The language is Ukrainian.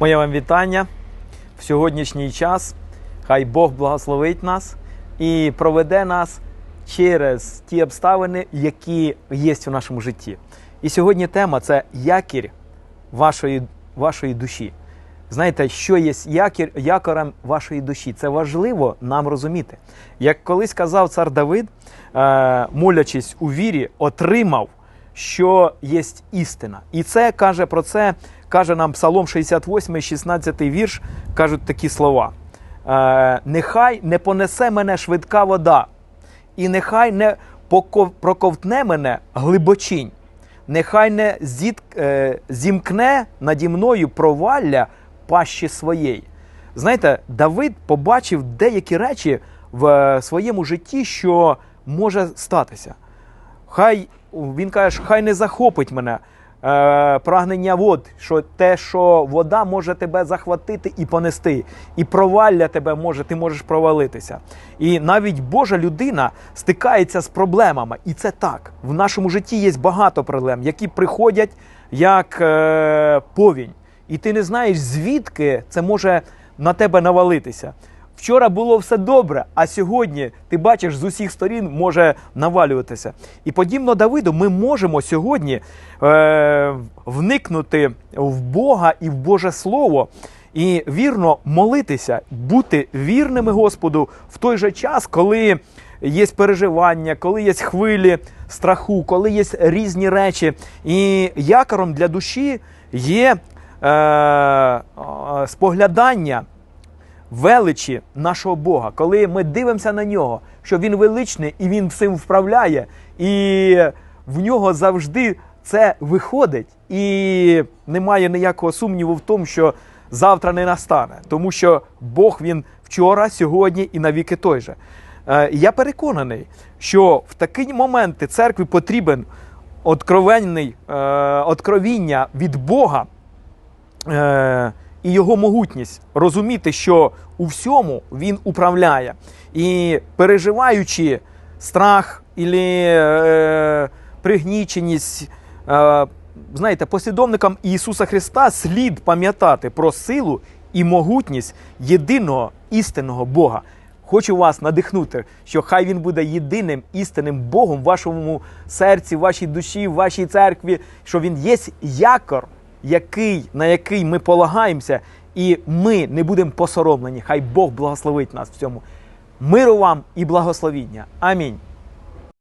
Моє вам вітання в сьогоднішній час. Хай Бог благословить нас і проведе нас через ті обставини, які є в нашому житті. І сьогодні тема це якір вашої, вашої душі. Знаєте, що є якір, якорем вашої душі? Це важливо нам розуміти. Як колись казав цар Давид, е, молячись у вірі, отримав, що є істина. І це каже про це, каже нам Псалом 68, 16 вірш, кажуть такі слова. Е, Нехай не понесе мене швидка вода, і нехай не проковтне мене глибочинь, нехай не е, зімкне наді мною провалля пащі своєї. Знаєте, Давид побачив деякі речі в е, своєму житті, що може статися. Хай він каже, хай не захопить мене е, прагнення вод, що те, що вода може тебе захватити і понести, і провалля тебе може, ти можеш провалитися. І навіть Божа людина стикається з проблемами. І це так. В нашому житті є багато проблем, які приходять як е, повінь. І ти не знаєш, звідки це може на тебе навалитися. Вчора було все добре, а сьогодні ти бачиш з усіх сторін може навалюватися. І подібно Давиду, ми можемо сьогодні е, вникнути в Бога і в Боже Слово. І вірно молитися, бути вірними Господу в той же час, коли є переживання, коли є хвилі страху, коли є різні речі. І якором для душі є е, е, споглядання величі нашого Бога, коли ми дивимося на нього, що він величний і він всім вправляє, і в нього завжди це виходить, і немає ніякого сумніву в тому, що завтра не настане, тому що Бог він вчора, сьогодні і навіки той же. Е, Я переконаний, що в такі моменти церкві потрібен откровенний е, откровіння від Бога е, і його могутність, розуміти, що у всьому він управляє. І переживаючи страх і е, пригніченість, е, знаєте, послідовникам Ісуса Христа слід пам'ятати про силу і могутність єдиного істинного Бога. Хочу вас надихнути, що хай він буде єдиним істинним Богом в вашому серці, в вашій душі, в вашій церкві, що він є якор, який, на який ми полагаємося, і ми не будемо посоромлені. Хай Бог благословить нас в цьому. Миру вам і благословіння. Амінь.